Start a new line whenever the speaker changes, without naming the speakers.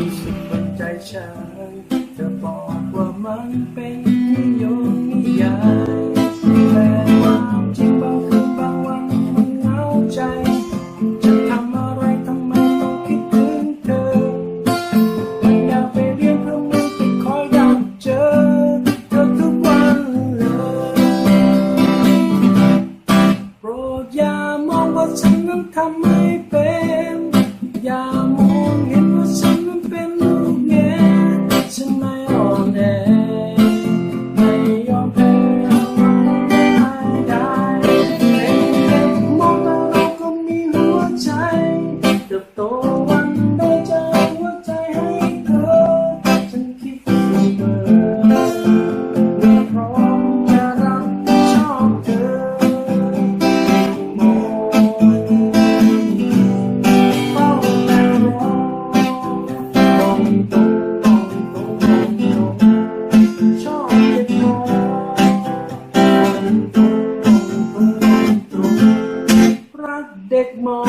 รู้สึกบนใจฉันจะบอกว่ามันเป็นนิยมนิยายแต่ควาจริงบางคืนบางวันมันเหงาใจ จะทำอะไรทำไมต้องคิดถึงเธอมันอยากไปเรียนเพื่อมันไปคอยดักเจอเธอทุกวันเลยโปรดอย่ามองว่าฉันนั้นทำไม่เป็นอย่า ตัววันได้เจหัวใจให้เธอ ฉันคิดเสมอว่พร้อมจะรับชอบเธอมองเฝ้าแต่รอมองตรงมองตรงมองชอบเก็บมองตรงตรงตรงตรงรักเด็กมอง